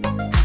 Bye.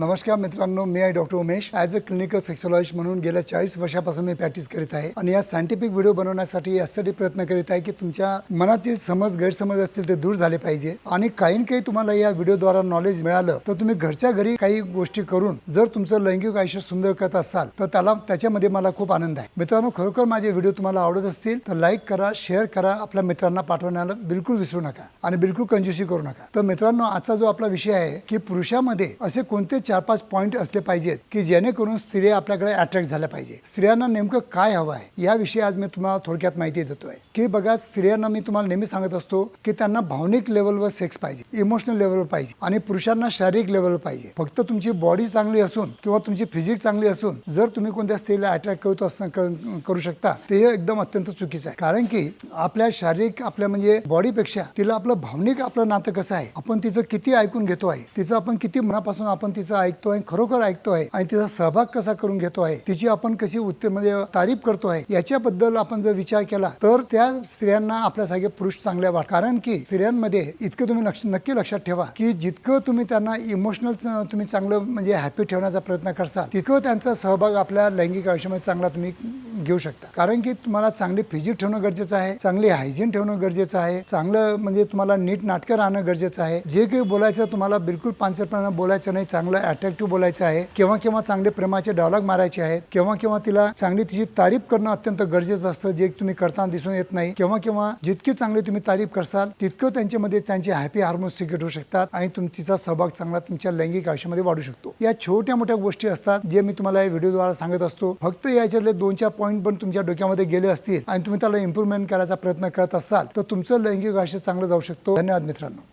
नमस्कार मित्रांनो मी आहे doctor Umesh. As a clinical sexologist म्हणून गेल्या चाळीस वर्षापासून मी प्रॅक्टिस करीत आहे आणि या सायंटिफिक व्हिडिओ बनवण्यासाठी यासाठी प्रयत्न करीत आहे की तुमच्या मनातील समज गैरसमज असतील ते दूर झाले पाहिजे. आणि काही काही तुम्हाला या व्हिडिओद्वारा नॉलेज मिळालं तर तुम्ही घरच्या घरी काही गोष्टी करून जर तुमचं लैंगिक आयुष्य सुंदर करत असाल तर त्याला त्याच्यामध्ये मला खूप आनंद आहे. मित्रांनो खरोखर माझे व्हिडिओ तुम्हाला आवडत असतील तर लाईक करा शेअर करा आपल्या मित्रांना पाठवण्याला बिलकुल विसरू नका आणि बिलकुल कंजूसी करू नका. तर मित्रांनो आजचा जो आपला विषय आहे की पुरुषामध्ये असे कोणते चार पाच पॉईंट असले पाहिजेत की जेणेकरून स्त्रिया आपल्याकडे अट्रॅक्ट झाल्या पाहिजे. स्त्रियांना नेमकं काय हवं आहे? याविषयी आज मी तुम्हाला थोडक्यात माहिती देतोय. की बघा स्त्रियांना मी तुम्हाला नेहमी सांगत असतो की त्यांना भावनिक लेवलवर सेक्स पाहिजे इमोशनल लेवलवर पाहिजे आणि पुरुषांना शारीरिक लेवलवर पाहिजे. फक्त तुमची बॉडी चांगली असून किंवा तुमची फिजिक चांगली असून जर तुम्ही कोणत्या स्त्रीला अट्रॅक्ट करत असं करू शकता ते एकदम अत्यंत चुकीचं आहे. कारण की आपल्या शारीरिक आपल्या म्हणजे बॉडीपेक्षा तिला आपलं भावनिक आपलं नातं कसं आहे? आपण तिचं किती ऐकून घेतो आहे? तिचं आपण किती मनापासून आपण तिचं ऐकतोय खरोखर ऐकतोय आणि तिचा सहभाग कसा करून घेतो आहे तिची आपण कशी उत्तर म्हणजे तारीफ करतो आहे याच्याबद्दल आपण जर विचार केला तर त्या स्त्रियांना आपल्यासारखे पुरुष चांगल्या वाट कारण की स्त्रियांमध्ये इतकं तुम्ही लक्ष नक्की लक्षात ठेवा की जितकं तुम्ही त्यांना इमोशनल तुम्ही चांगलं म्हणजे हॅपी ठेवण्याचा प्रयत्न करसाल तितकं त्यांचा सहभाग आपल्या लैंगिक आयुष्यामध्ये चांगला तुम्ही घेऊ शकता. कारण की तुम्हाला चांगली फिजिक ठेवणं गरजेचं आहे चांगली हायजीन ठेवणं गरजेचं आहे चांगलं म्हणजे तुम्हाला नीट नाटकं राहणं गरजेचं आहे. जे काही बोलायचं तुम्हाला बिलकुल पांचरपणा बोलायचं नाही चांगलं अट्रॅक्टिव्ह बोलायचं आहे केव्हा केव्हा चांगले प्रेमाचे डायलॉग मारायचे आहेत केव्हा केव्हा तिला चांगली तिची तारीफ करणं अत्यंत गरजेचं असतं जे तुम्ही करताना दिसून येत नाही. केव्हा केव्हा जितकी चांगली तुम्ही तारीफ करसाल तितकं त्यांच्यामध्ये त्यांचे हॅपी हार्मोन्स सिक्रेट होऊ शकतात आणि तुम तिचा सहभाग चांगला तुमच्या लैंगिक आयुष्यामध्ये वाढू शकतो. या छोट्या मोठ्या गोष्टी असतात जे मी तुम्हाला या व्हिडिओद्वारा सांगत असतो. फक्त याच्यातले दोन चार पॉईंट पॉईंट पण तुमच्या डोक्यामध्ये गेले असतील आणि तुम्ही त्याला इम्प्रुव्हमेंट करायचा प्रयत्न करत असाल तर तुमचं लैंगिक आयुष्य चांगलं जाऊ शकतो. धन्यवाद मित्रांनो.